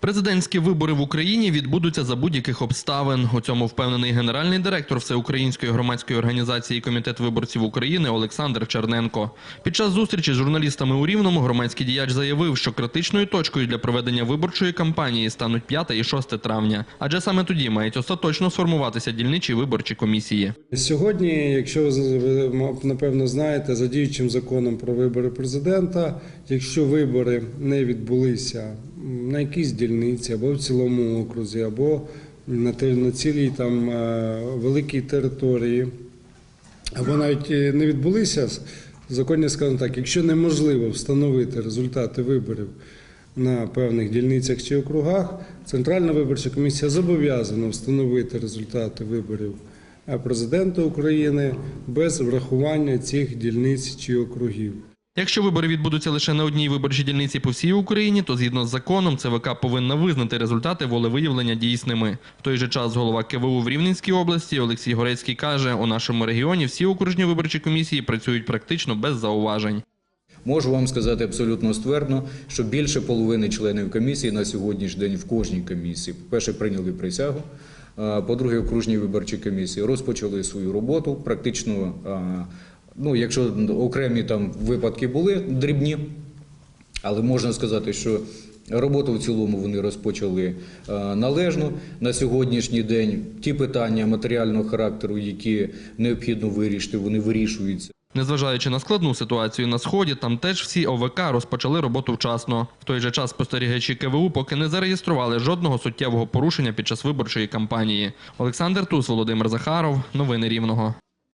Президентські вибори в Україні відбудуться за будь-яких обставин. У цьому впевнений генеральний директор Всеукраїнської громадської організації Комітет виборців України Олександр Черненко. Під час зустрічі з журналістами у Рівному громадський діяч заявив, що критичною точкою для проведення виборчої кампанії стануть 5 і 6 травня, адже саме тоді мають остаточно сформуватися дільничі виборчі комісії. Сьогодні, якщо ви напевно знаєте, за діючим законом про вибори президента, якщо вибори не відбулися на якійсь дільниці або в цілому окрузі, або на, на цілій там е, великій території, або навіть е, не відбулися, в законі сказано так, якщо неможливо встановити результати виборів на певних дільницях чи округах, Центральна виборча комісія зобов'язана встановити результати виборів е, президента України без врахування цих дільниць чи округів. Якщо вибори відбудуться лише на одній виборчій дільниці по всій Україні, то згідно з законом ЦВК повинна визнати результати волевиявлення дійсними. В той же час голова КВУ в Рівненській області Олексій Горецький каже, у нашому регіоні всі окружні виборчі комісії працюють практично без зауважень. Можу вам сказати абсолютно ствердно, що більше половини членів комісії на сьогоднішній день в кожній комісії, по-перше, прийняли присягу. По-друге, окружні виборчі комісії розпочали свою роботу. Практично, ну, якщо окремі там випадки були дрібні, але можна сказати, що роботу в цілому вони розпочали е, належно. На сьогоднішній день ті питання матеріального характеру, які необхідно вирішити, вони вирішуються. Незважаючи на складну ситуацію на сході, там теж всі ОВК розпочали роботу вчасно. В той же час спостерігачі КВУ поки не зареєстрували жодного суттєвого порушення під час виборчої кампанії. Олександр Тус, Володимир Захаров. Новини Рівного.